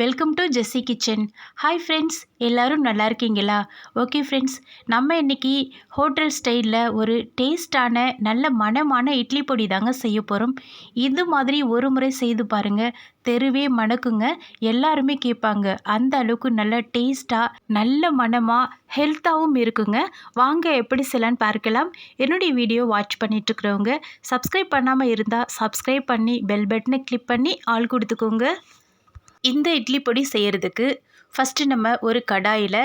Welcome to Jessie kitchen hi friends எல்லோரும் நல்லா இருக்கீங்களா? ஓகே ஃப்ரெண்ட்ஸ் நம்ம இன்றைக்கி ஹோட்டல் ஸ்டைலில் ஒரு டேஸ்டான நல்ல மணமான இட்லி பொடி தாங்க செய்ய போகிறோம் இது மாதிரி ஒரு முறை செய்து பாருங்கள் தெருவே மணக்குங்க. எல்லாருமே கேட்பாங்க. அந்த அளவுக்கு நல்ல டேஸ்ட்டாக நல்ல மனமாக ஹெல்த்தாகவும் இருக்குங்க. வாங்க எப்படி செய்யலான்னு பார்க்கலாம். என்னுடைய வீடியோ வாட்ச் பண்ணிட்டுருக்கிறவங்க சப்ஸ்கிரைப் பண்ணாமல் இருந்தால் சப்ஸ்கிரைப் பண்ணி பெல் பட்டனை கிளிக் பண்ணி ஆள் கொடுத்துக்கோங்க. இந்த இட்லி பொடி செய்கிறதுக்கு ஃபஸ்ட்டு நம்ம ஒரு கடாயில்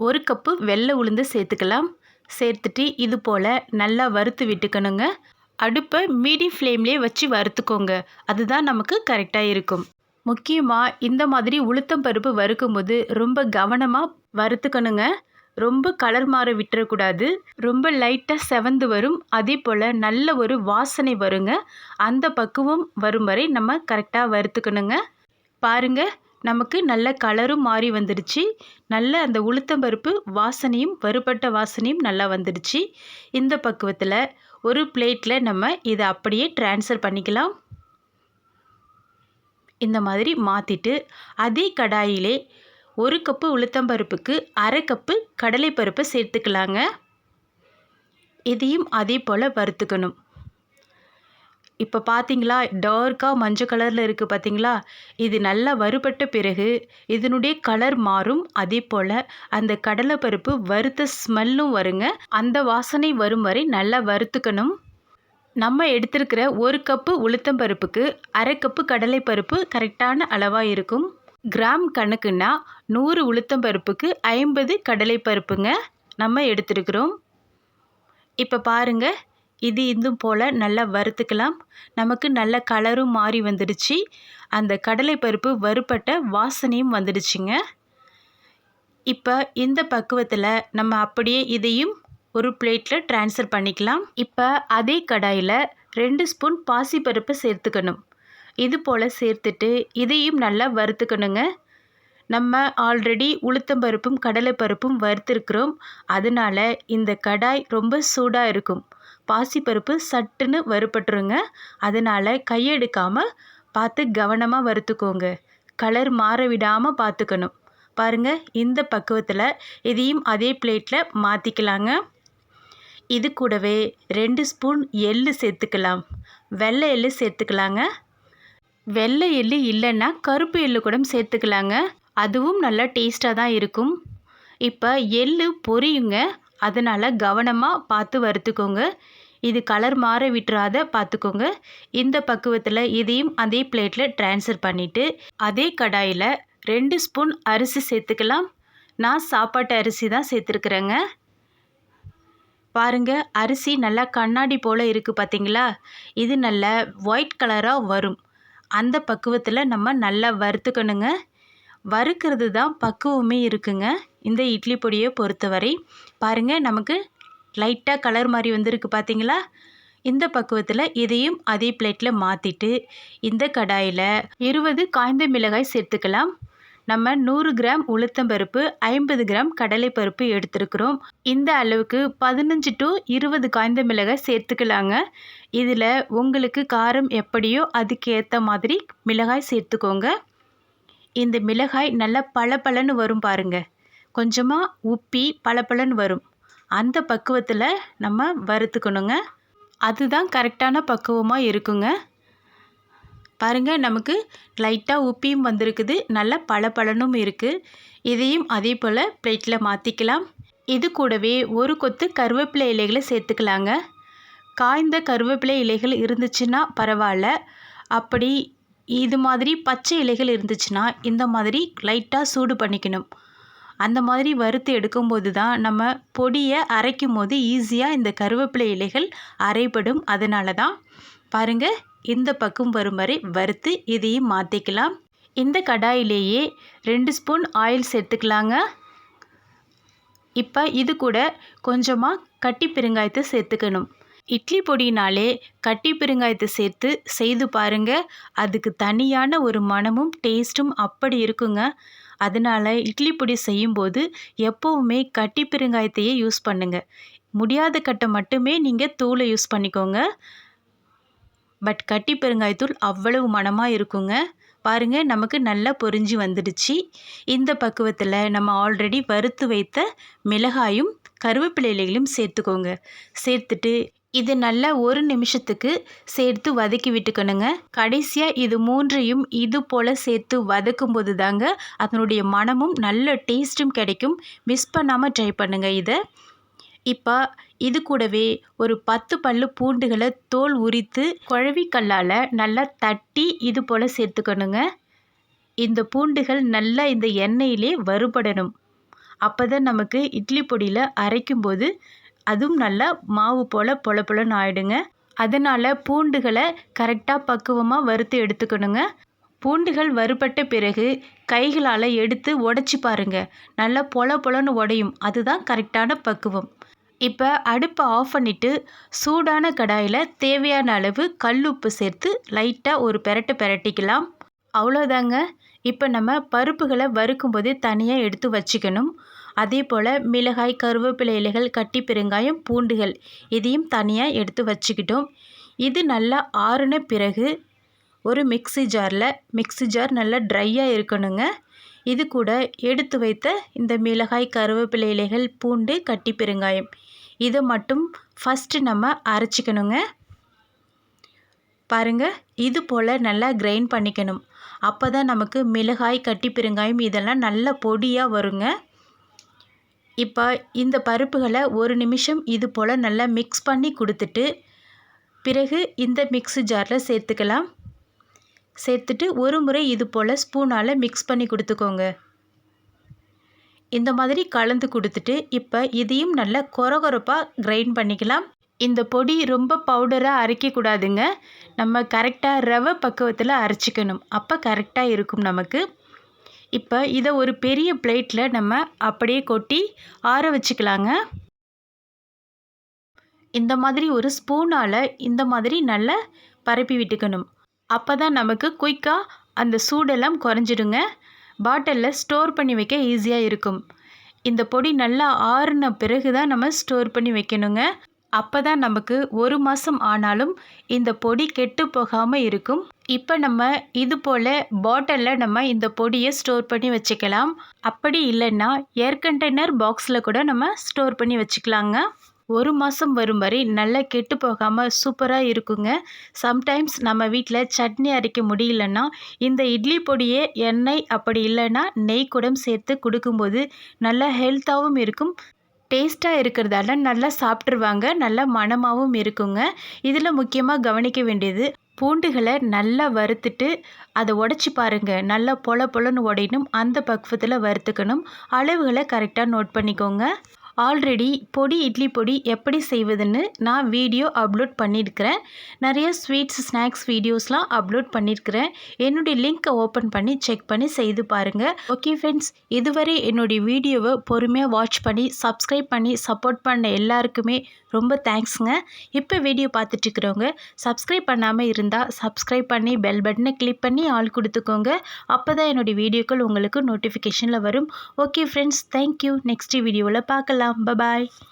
ஒரு கப்பு வெள்ளை உளுந்து சேர்த்துக்கலாம். சேர்த்துட்டு இது போல் நல்லா வறுத்து விட்டுக்கணுங்க. அடுப்பை மீடியம் ஃப்ளேம்லேயே வச்சு வறுத்துக்கோங்க. அதுதான் நமக்கு கரெக்டாக இருக்கும். முக்கியமாக இந்த மாதிரி உளுத்தம் பருப்பு வறுக்கும்போது ரொம்ப கவனமாக வறுத்துக்கணுங்க. ரொம்ப கலர் மாற விட்டுறக்கூடாது. ரொம்ப லைட்டாக செவந்து வரும். அதே போல் நல்ல ஒரு வாசனை வருங்க. அந்த பக்குவம் வரும் வரை நம்ம கரெக்டாக வறுத்துக்கணுங்க. பாருங்க நமக்கு நல்ல கலரும் மாறி வந்துடுச்சு. நல்ல அந்த உளுத்தம்பருப்பு வாசனையும் வறுபட்ட வாசனையும் நல்லா வந்துடுச்சு. இந்த பக்குவத்தில் ஒரு பிளேட்டில் நம்ம இதை அப்படியே ட்ரான்ஸ்ஃபர் பண்ணிக்கலாம். இந்த மாதிரி மாற்றிட்டு அதே கடாயிலே ஒரு கப்பு உளுத்தம்பருப்புக்கு அரை கப்பு கடலைப்பருப்பை சேர்த்துக்கலாங்க. இதையும் அதே போல் வறுத்துக்கணும். இப்போ பார்த்தீங்களா டார்க்காக மஞ்சள் கலரில் இருக்குது பார்த்தீங்களா இது நல்லா வறுபட்ட பிறகு இதனுடைய கலர் மாறும். அதே போல் அந்த கடலைப்பருப்பு வறுத்த ஸ்மெல்லும் வருங்க. அந்த வாசனை வரும் வரை நல்லா வறுத்துக்கணும். நம்ம எடுத்திருக்கிற ஒரு கப்பு உளுத்தம்பருப்புக்கு அரை கப்பு கடலைப்பருப்பு கரெக்டான அளவாக இருக்கும். கிராம் கணக்குன்னா நூறு உளுத்தம்பருப்புக்கு ஐம்பது கடலைப்பருப்புங்க நம்ம எடுத்துருக்குறோம். இப்போ பாருங்கள் இது இதுவும் போல் நல்லா வறுத்துக்கலாம். நமக்கு நல்ல கலரும் மாறி வந்துடுச்சு. அந்த கடலைப்பருப்பு வறுப்பட்ட வாசனையும் வந்துடுச்சுங்க. இப்போ இந்த பக்குவத்தில் நம்ம அப்படியே இதையும் ஒரு பிளேட்டில் ட்ரான்ஸ்ஃபர் பண்ணிக்கலாம். இப்போ அதே கடாயில் ரெண்டு ஸ்பூன் பாசிப்பருப்பு சேர்த்துக்கணும். இது போல் சேர்த்துட்டு இதையும் நல்லா வறுத்துக்கணுங்க. நம்ம ஆல்ரெடி உளுத்தம்பருப்பும் கடலைப்பருப்பும் வறுத்துருக்குறோம். அதனால் இந்த கடாய் ரொம்ப சூடாக இருக்கும். பாசிப்பருப்பு சட்டுன்னு வறுபட்டுருங்க. அதனால் கையெடுக்காமல் பார்த்து கவனமாக வறுத்துக்கோங்க. கலர் மாற விடாமல் பார்த்துக்கணும். பாருங்கள் இந்த பக்குவத்தில் இதையும் அதே பிளேட்டில் மாற்றிக்கலாங்க இது கூடவே ரெண்டு ஸ்பூன் எள்ளு சேர்த்துக்கலாம். வெள்ளை எள்ளு சேர்த்துக்கலாங்க. வெள்ளை எள்ளு இல்லைன்னா கருப்பு எள்ளு கூட சேர்த்துக்கலாங்க. அதுவும் நல்லா டேஸ்ட்டாக தான் இருக்கும். இப்போ எள்ளு பொரியுங்க. அதனால் கவனமாக பார்த்து வறுத்துக்கோங்க. இது கலர் மாற விட்டுறாத பார்த்துக்கோங்க. இந்த பக்குவத்தில் இதையும் அதே பிளேட்டில் ட்ரான்ஸ்ஃபர் பண்ணிவிட்டு அதே கடாயில் ரெண்டு ஸ்பூன் அரிசி சேர்த்துக்கலாம். நான் சாப்பாட்டு அரிசி தான் சேர்த்துருக்குறேங்க. பாருங்கள் அரிசி நல்லா கண்ணாடி போல் இருக்குது பார்த்தீங்களா இது நல்ல ஒயிட் கலராக வரும். அந்த பக்குவத்தில் நம்ம நல்லா வறுத்துக்கணுங்க. வறுக்கிறது தான் பக்குவமே இருக்குங்க. இந்த இட்லி பொடியை பொறுத்தவரை பாருங்கள் நமக்கு லைட்டாக கலர் மாதிரி வந்திருக்கு பார்த்தீங்களா இந்த பக்குவத்தில் இதையும் அதே பிளேட்டில் மாற்றிட்டு இந்த கடாயில் இருபது காய்ந்த மிளகாய் சேர்த்துக்கலாம். நம்ம நூறு கிராம் உளுத்தம்பருப்பு ஐம்பது கிராம் கடலைப்பருப்பு எடுத்துருக்குறோம். இந்த அளவுக்கு பதினஞ்சு டு இருபது காய்ந்த மிளகாய் சேர்த்துக்கலாங்க. இதில் உங்களுக்கு காரம் எப்படியோ அதுக்கேற்ற மாதிரி மிளகாய் சேர்த்துக்கோங்க. இந்த மிளகாய் நல்லா பளபளன்னு வரும் பாருங்கள் கொஞ்சமாக உப்பி பளபளன்னு வரும். அந்த பக்குவத்தில் நம்ம வறுத்துக்கணுங்க. அதுதான் கரெக்டான பக்குவமாக இருக்குங்க. பாருங்கள் நமக்கு லைட்டாக உப்பியும் வந்திருக்குது. நல்ல பளபளனும் இருக்குது இதையும் அதே போல் பிளேட்டில் மாற்றிக்கலாம் இது கூடவே ஒரு கொத்து கருவேப்பிலை இலைகளை சேர்த்துக்கலாங்க. காய்ந்த கருவேப்பிலை இலைகள் இருந்துச்சுன்னா பரவாயில்ல. அப்படி இது மாதிரி பச்சை இலைகள் இருந்துச்சுன்னா இந்த மாதிரி லைட்டாக சூடு பண்ணிக்கணும். அந்த மாதிரி வறுத்து எடுக்கும்போது தான் நம்ம பொடியை அரைக்கும் போது ஈஸியாக இந்த கருவேப்பிலை இலைகள் அரைப்படும் அதனால தான் பாருங்கள் இந்த பக்கம் வரும் வரை வறுத்து இதையும் மாற்றிக்கலாம் இந்த கடாயிலேயே ரெண்டு ஸ்பூன் ஆயில் சேர்த்துக்கலாங்க. இப்போ இது கூட கொஞ்சமாக கட்டி பெருங்காயத்தை சேர்த்துக்கணும். இட்லி பொடினாலே கட்டி பெருங்காயத்தை சேர்த்து செய்து பாருங்கள் அதுக்கு தனியான ஒரு மனமும் டேஸ்ட்டும் அப்படி இருக்குங்க. அதனால் இட்லி பொடி செய்யும்போது எப்போவுமே கட்டி பெருங்காயத்தையே யூஸ் பண்ணுங்கள் முடியாத கட்டை மட்டுமே நீங்கள் தூளை யூஸ் பண்ணிக்கோங்க. பட் கட்டி பெருங்காயத்தூள் அவ்வளவு மனமாக இருக்குங்க. பாருங்கள் நமக்கு நல்லா பொரிஞ்சு வந்துடுச்சு. இந்த பக்குவத்தில் நம்ம ஆல்ரெடி வறுத்து வைத்த மிளகாயும் கருவேப்பிலை இலைகளும் சேர்த்துக்கோங்க. சேர்த்துட்டு இது நல்லா ஒரு நிமிஷத்துக்கு சேர்த்து வதக்கி விட்டுக்கணுங்க. கடைசியாக இது மூன்றையும் இது போல் சேர்த்து வதக்கும் போது தாங்க அதனுடைய மனமும் நல்ல டேஸ்ட்டும் கிடைக்கும். மிஸ் பண்ணாமல் ட்ரை பண்ணுங்கள் இதை. இப்போ இது கூடவே ஒரு பத்து பல்லு பூண்டுகளை தோல் உரித்து குழவிக்கல்லால் நல்லா தட்டி இது போல் சேர்த்துக்கணுங்க. இந்த பூண்டுகள் நல்லா இந்த எண்ணெயிலே வறுபடணும். அப்போ தான் நமக்கு இட்லி பொடியில் அரைக்கும்போது அதுவும் நல்லா மாவு போல் பொல பொலன்னு ஆயிடுங்க. அதனால் பூண்டுகளை கரெக்டாக பக்குவமாக வறுத்து எடுத்துக்கணுங்க. பூண்டுகள் வறுபட்ட பிறகு கைகளால் எடுத்து உடச்சி பாருங்கள் நல்லா பொல பொலன்னு உடையும். அதுதான் கரெக்டான பக்குவம். இப்போ அடுப்பை ஆஃப் பண்ணிவிட்டு சூடான கடாயில் தேவையான அளவு கல் உப்பு சேர்த்து லைட்டாக ஒரு பெரட்டு பெரட்டிக்கலாம். அவ்வளோதாங்க இப்போ நம்ம பருப்புகளை வறுக்கும் போதே தனியாக எடுத்து வச்சுக்கணும். அதே போல் மிளகாய் கருவேப்பிலை இலைகள் கட்டி பெருங்காயம் பூண்டுகள் இதையும் தனியாக எடுத்து வச்சுக்கிட்டோம். இது நல்லா ஆறுன பிறகு ஒரு மிக்ஸி ஜாரில் மிக்ஸி ஜார் நல்லா ட்ரையாக இருக்கணுங்க. இது கூட எடுத்து வைத்த இந்த மிளகாய் கருவேப்பிலை இலைகள் பூண்டு கட்டி பெருங்காயம் இதை மட்டும் ஃபஸ்ட்டு நம்ம அரைச்சிக்கணுங்க. பாருங்கள் இது போல் நல்லா கிரைண்ட் பண்ணிக்கணும். அப்போ தான் நமக்கு மிளகாய் கட்டி பெருங்காயம் இதெல்லாம் நல்ல பொடியாக வருங்க. இப்போ இந்த பருப்புகளை ஒரு நிமிஷம் இது போல் நல்லா மிக்ஸ் பண்ணி கொடுத்துட்டு பிறகு இந்த மிக்ஸி ஜாரில் சேர்த்துக்கலாம். சேர்த்துட்டு ஒரு முறை இது போல் ஸ்பூனால் மிக்ஸ் பண்ணி கொடுத்துக்கோங்க. இந்த மாதிரி கலந்து கொடுத்துட்டு இப்போ இதையும் நல்லா கொரகொரப்பாக கிரைண்ட் பண்ணிக்கலாம். இந்த பொடி ரொம்ப பவுடராக அரைக்கக்கூடாதுங்க நம்ம கரெக்டாக ரவை பக்குவத்தில் அரைச்சிக்கணும். அப்போ கரெக்டாக இருக்கும் நமக்கு. இப்போ இதை ஒரு பெரிய பிளேட்டில் நம்ம அப்படியே கொட்டி ஆற வச்சுக்கலாங்க. இந்த மாதிரி ஒரு ஸ்பூனால் இந்த மாதிரி நல்லா பரப்பி விட்டுக்கணும். அப்போ தான் நமக்கு குயிக்காக அந்த சூடெல்லாம் குறைஞ்சிடுங்க. பாட்டிலில் ஸ்டோர் பண்ணி வைக்க ஈஸியாக இருக்கும். இந்த பொடி நல்லா ஆறுன பிறகு தான் நம்ம ஸ்டோர் பண்ணி வைக்கணுங்க. அப்போ தான் நமக்கு ஒரு மாதம் ஆனாலும் இந்த பொடி கெட்டு போகாமல் இருக்கும். இப்போ நம்ம இது போல் பாட்டிலில் நம்ம இந்த பொடியை ஸ்டோர் பண்ணி வச்சுக்கலாம். அப்படி இல்லைன்னா ஏர் கண்டெய்னர் பாக்ஸில் கூட நம்ம ஸ்டோர் பண்ணி வச்சுக்கலாங்க. ஒரு மாதம் வரும் வரை நல்லா கெட்டு போகாமல் சூப்பராக இருக்குங்க. சம்டைம்ஸ் நம்ம வீட்டில் சட்னி அரைக்க முடியலன்னா இந்த இட்லி பொடியே எண்ணெய் அப்படி இல்லைன்னா நெய் கூட சேர்த்து கொடுக்கும்போது நல்லா ஹெல்த்தாகவும் இருக்கும். டேஸ்ட்டாக இருக்கிறதால நல்லா சாப்பிட்ருவாங்க நல்லா மணமாகவும் இருக்குங்க. இதில் முக்கியமாக கவனிக்க வேண்டியது பூண்டுகளை நல்லா வறுத்துட்டு அதை உடச்சி பாருங்கள் நல்லா பொல பொலன்னு உடையணும். அந்த பக்குவத்தில் வறுத்துக்கணும். அளவுகளை கரெக்டாக நோட் பண்ணிக்கோங்க. ஆல்ரெடி பொடி இட்லி பொடி எப்படி செய்வதுன்னு நான் வீடியோ அப்லோட் பண்ணியிருக்கிறேன். நிறைய ஸ்வீட்ஸ் ஸ்நாக்ஸ் வீடியோஸ்லாம் அப்லோட் பண்ணியிருக்கிறேன். என்னுடைய லிங்க்கை ஓப்பன் பண்ணி செக் பண்ணி செய்து பாருங்கள் ஓகே ஃப்ரெண்ட்ஸ் இதுவரை என்னுடைய வீடியோவை பொறுமையாக வாட்ச் பண்ணி சப்ஸ்கிரைப் பண்ணி சப்போர்ட் பண்ண எல்லாருக்குமே ரொம்ப தேங்க்ஸுங்க. இப்போ வீடியோ பார்த்துட்ருக்குறவங்க சப்ஸ்கிரைப் பண்ணாமல் இருந்தால் சப்ஸ்கிரைப் பண்ணி பெல் பட்டனை கிளிக் பண்ணி ஆள் கொடுத்துக்கோங்க. அப்போ தான் என்னுடைய வீடியோக்கள் உங்களுக்கு நோட்டிஃபிகேஷனில் வரும். Okay friends thank you. நெக்ஸ்ட் வீடியோவில் பார்க்கலாம். Bye bye.